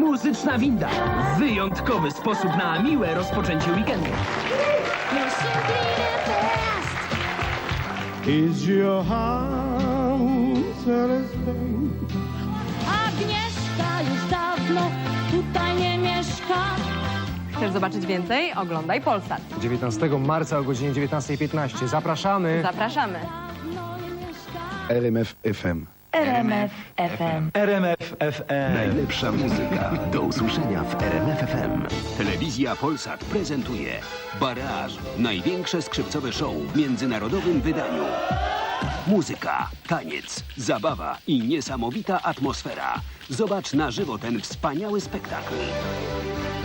Muzyczna winda. Wyjątkowy sposób na miłe rozpoczęcie weekendu. Is your house? Agnieszka już dawno tutaj nie mieszka. Chcesz zobaczyć więcej? Oglądaj Polsat. 19 marca o godzinie 19.15. Zapraszamy. Zapraszamy. RMF FM. RMF FM. RMF FM. Najlepsza muzyka. Do usłyszenia w RMF FM. Telewizja Polsat prezentuje Baraż. Największe skrzypcowe show w międzynarodowym wydaniu. Muzyka, taniec, zabawa i niesamowita atmosfera. Zobacz na żywo ten wspaniały spektakl.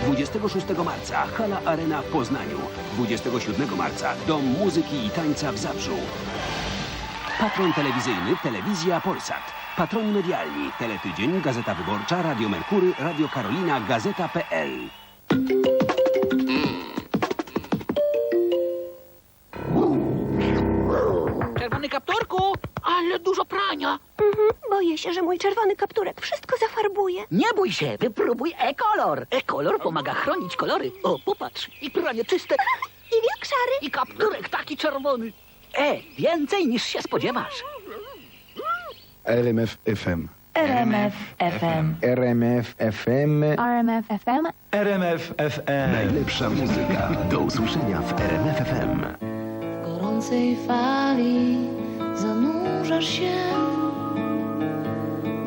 26 marca Hala Arena w Poznaniu. 27 marca Dom Muzyki i Tańca w Zabrzu. Patron telewizyjny Telewizja Polsat. Patroni medialni Teletydzień, Gazeta Wyborcza, Radio Merkury, Radio Karolina, Gazeta.pl. Czerwony kapturku, ale dużo prania. Boję się, że mój czerwony kapturek wszystko zafarbuje. Nie bój się, wypróbuj e-kolor. E-kolor pomaga chronić kolory. O, popatrz, i pranie czyste, I wielk szary. i kapturek taki czerwony. E, więcej niż się spodziewasz. RMF FM. RMF FM. RMF FM. RMF FM. RMF FM. Najlepsza muzyka. Do usłyszenia w RMF FM. W gorącej fali zanurzasz się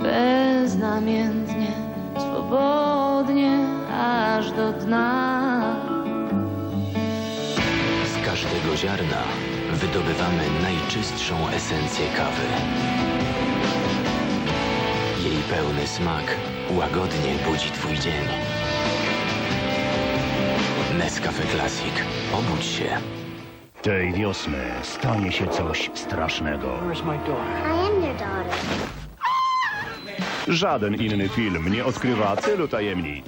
beznamiętnie, swobodnie, aż do dna. Każdego ziarna wydobywamy najczystszą esencję kawy. Jej pełny smak łagodnie budzi Twój dzień. Nescafe Classic. Obudź się. Tej wiosny stanie się coś strasznego. Żaden inny film nie odkrywa tylu tajemnic.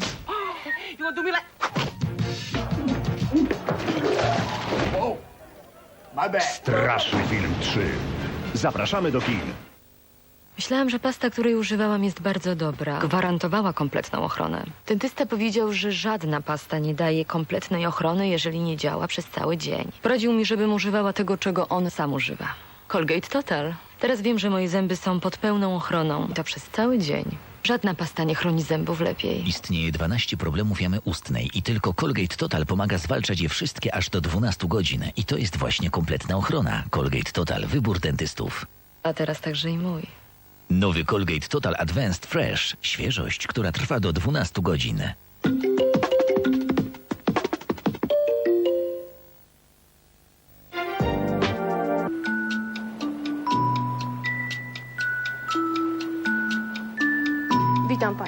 Straszny film 3. Zapraszamy do kin. Myślałam, że pasta, której używałam, jest bardzo dobra. Gwarantowała kompletną ochronę. Dentysta powiedział, że żadna pasta nie daje kompletnej ochrony, jeżeli nie działa przez cały dzień. Poradził mi, żebym używała tego, czego on sam używa. Colgate Total. Teraz wiem, że moje zęby są pod pełną ochroną. I to przez cały dzień. Żadna pasta nie chroni zębów lepiej. Istnieje 12 problemów jamy ustnej i tylko Colgate Total pomaga zwalczać je wszystkie aż do 12 godzin. I to jest właśnie kompletna ochrona. Colgate Total. Wybór dentystów. A teraz także i mój. Nowy Colgate Total Advanced Fresh. Świeżość, która trwa do 12 godzin.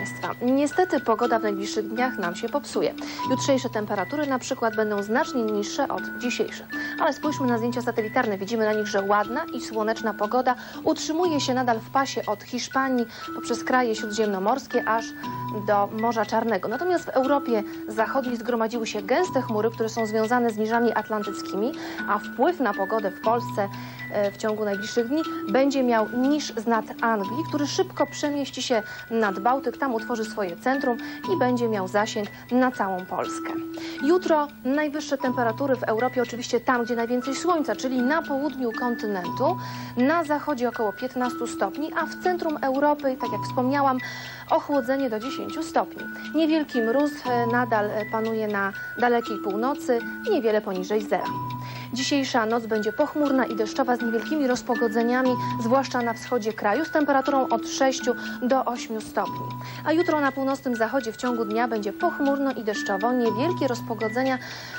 Państwa. Niestety pogoda w najbliższych dniach nam się popsuje. Jutrzejsze temperatury na przykład będą znacznie niższe od dzisiejszych. Ale spójrzmy na zdjęcia satelitarne. Widzimy na nich, że ładna i słoneczna pogoda utrzymuje się nadal w pasie od Hiszpanii poprzez kraje śródziemnomorskie aż do Morza Czarnego. Natomiast w Europie Zachodniej zgromadziły się gęste chmury, które są związane z niżami atlantyckimi, a wpływ na pogodę w Polsce e, w ciągu najbliższych dni będzie miał niż z nad Anglii, który szybko przemieści się nad Bałtyk, tam utworzy swoje centrum i będzie miał zasięg na całą Polskę. Jutro najwyższe temperatury w Europie, oczywiście tam, gdzie najwięcej słońca, czyli na południu kontynentu, na zachodzie około 15 stopni, a w centrum Europy, tak jak wspomniałam, ochłodzenie do 10 stopni. Niewielki mróz e, nadal e, panuje na dalekiej północy niewiele poniżej zera. Dzisiejsza noc będzie pochmurna i deszczowa z niewielkimi rozpogodzeniami, zwłaszcza na wschodzie kraju, z temperaturą od 6 do 8 stopni. A jutro na północnym zachodzie w ciągu dnia będzie pochmurno i deszczowo. Niewielkie rozpogodzenia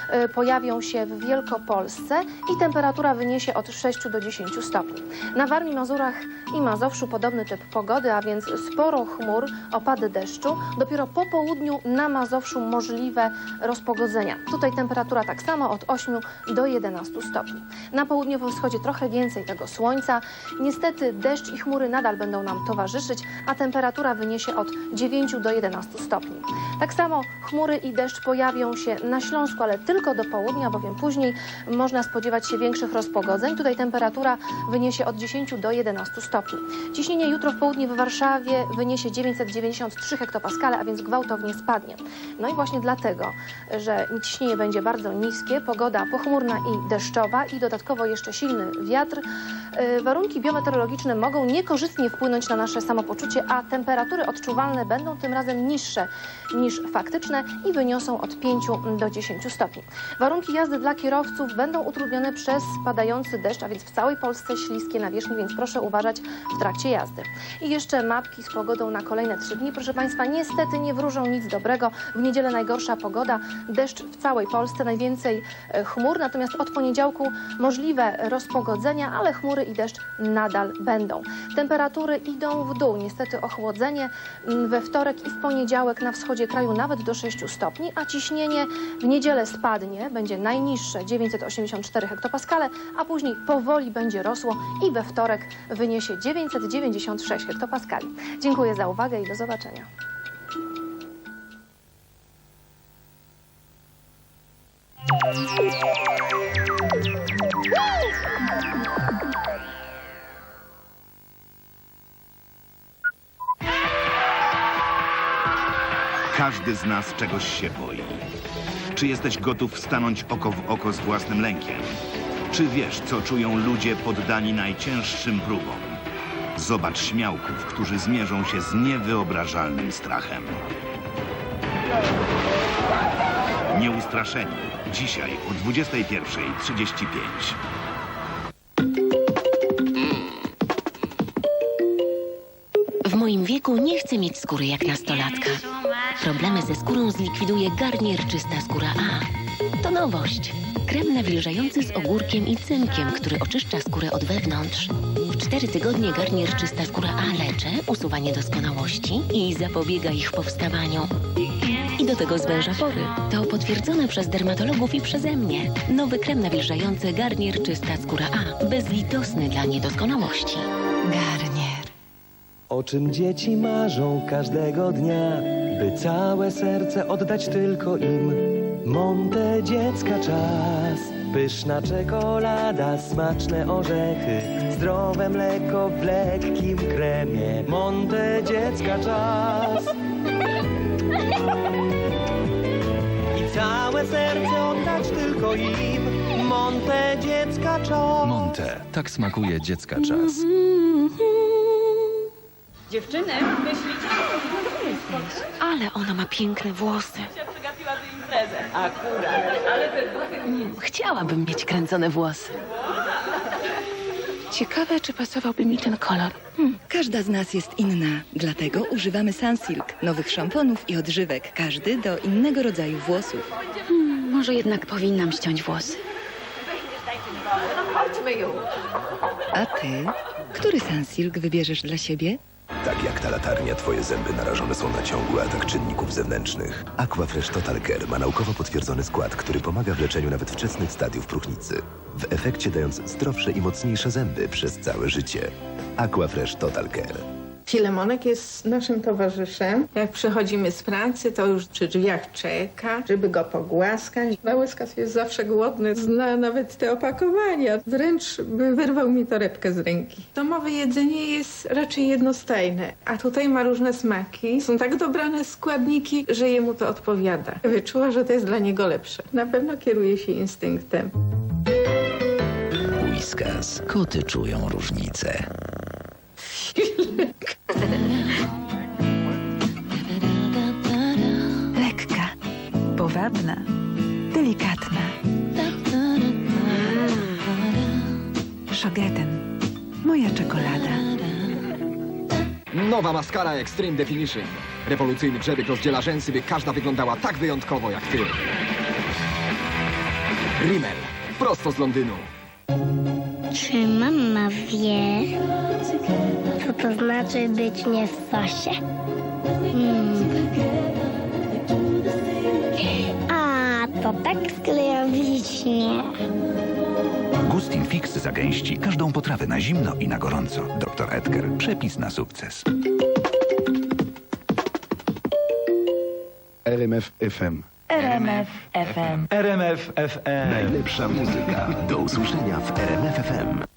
e, pojawią się w Wielkopolsce i temperatura wyniesie od 6 do 10 stopni. Na Warmii, Mazurach i Mazowszu podobny typ pogody, a więc sporo chmur, opady deszczu. Dopiero po południu na Mazowszu możliwe rozpogodzenia. Tutaj temperatura tak samo od 8 do 11 11 stopni. Na południowym wschodzie trochę więcej tego słońca. Niestety deszcz i chmury nadal będą nam towarzyszyć, a temperatura wyniesie od 9 do 11 stopni. Tak samo chmury i deszcz pojawią się na Śląsku, ale tylko do południa, bowiem później można spodziewać się większych rozpogodzeń. Tutaj temperatura wyniesie od 10 do 11 stopni. Ciśnienie jutro w południe w Warszawie wyniesie 993 hektopaskale, a więc gwałtownie spadnie. No i właśnie dlatego, że ciśnienie będzie bardzo niskie, pogoda pochmurna i deszczowa i dodatkowo jeszcze silny wiatr, yy, warunki biometeorologiczne mogą niekorzystnie wpłynąć na nasze samopoczucie, a temperatury odczuwalne będą tym razem niższe niż faktyczne i wyniosą od 5 do 10 stopni. Warunki jazdy dla kierowców będą utrudnione przez padający deszcz, a więc w całej Polsce śliskie nawierzchnie, więc proszę uważać w trakcie jazdy. I jeszcze mapki z pogodą na kolejne trzy dni. Proszę Państwa, niestety nie wróżą nic dobrego. W niedzielę najgorsza pogoda, deszcz w całej Polsce, najwięcej e, chmur, natomiast od poniedziałku możliwe rozpogodzenia, ale chmury i deszcz nadal będą. Temperatury idą w dół, niestety ochłodzenie we wtorek i w poniedziałek na wschodzie kraju nawet do 6 stopni, a ciśnienie w niedzielę spadnie, będzie najniższe 984 hektopaskale, a później powoli będzie rosło i we wtorek wyniesie 996 hektopaskali. Dziękuję za uwagę i do zobaczenia. Każdy z nas czegoś się boi. Czy jesteś gotów stanąć oko w oko z własnym lękiem? Czy wiesz, co czują ludzie poddani najcięższym próbom? Zobacz śmiałków, którzy zmierzą się z niewyobrażalnym strachem. Nieustraszeni. Dzisiaj o 21.35. wieku nie chcę mieć skóry jak nastolatka. Problemy ze skórą zlikwiduje Garnier Czysta Skóra A. To nowość. Krem nawilżający z ogórkiem i cynkiem, który oczyszcza skórę od wewnątrz. W cztery tygodnie Garnier Czysta Skóra A lecze, usuwa niedoskonałości i zapobiega ich powstawaniu. I do tego zwęża pory. To potwierdzone przez dermatologów i przeze mnie. Nowy krem nawilżający Garnier Czysta Skóra A. Bezlitosny dla niedoskonałości. Garnier. O czym dzieci marzą każdego dnia, by całe serce oddać tylko im. Monte dziecka czas, pyszna czekolada, smaczne orzechy, zdrowe mleko w lekkim kremie. Monte dziecka czas. I całe serce oddać tylko im. Monte dziecka czas. Monte. Tak smakuje dziecka czas. Dziewczyny, myślicie, Ale ona ma piękne włosy. imprezę? Akurat, ale te Chciałabym mieć kręcone włosy. Ciekawe, czy pasowałby mi ten kolor. Każda z nas jest inna, dlatego używamy Sunsilk, nowych szamponów i odżywek, każdy do innego rodzaju włosów. może jednak powinnam ściąć włosy. Chodźmy już. A ty? Który Sunsilk wybierzesz dla siebie? Jak ta latarnia, twoje zęby narażone są na ciągły atak czynników zewnętrznych. Aquafresh Total Care ma naukowo potwierdzony skład, który pomaga w leczeniu nawet wczesnych stadiów próchnicy. W efekcie dając zdrowsze i mocniejsze zęby przez całe życie. Aquafresh Total Care. Filemonek jest naszym towarzyszem. Jak przychodzimy z pracy, to już przy drzwiach czeka, żeby go pogłaskać. Małyskas jest zawsze głodny, zna nawet te opakowania. Wręcz by wyrwał mi torebkę z ręki. Domowe jedzenie jest raczej jednostajne, a tutaj ma różne smaki. Są tak dobrane składniki, że jemu to odpowiada. Wyczuła, że to jest dla niego lepsze. Na pewno kieruje się instynktem. Whiskas. Koty czują różnicę. Lekka, powabna, delikatna. Szogeten, moja czekolada. Nowa maskara Extreme Definition. Rewolucyjny przebieg rozdziela rzęsy, by każda wyglądała tak wyjątkowo jak ty. Rimmel. Prosto z Londynu. Czy mama wie, co to znaczy być nie w fasie? Hmm. A, To tak skleja wiśnie. Gustin Fix zagęści każdą potrawę na zimno i na gorąco. Dr Edgar. Przepis na sukces. RMF FM. RMF FM. RMF FM. Najlepsza muzyka. Do usłyszenia w RMF FM.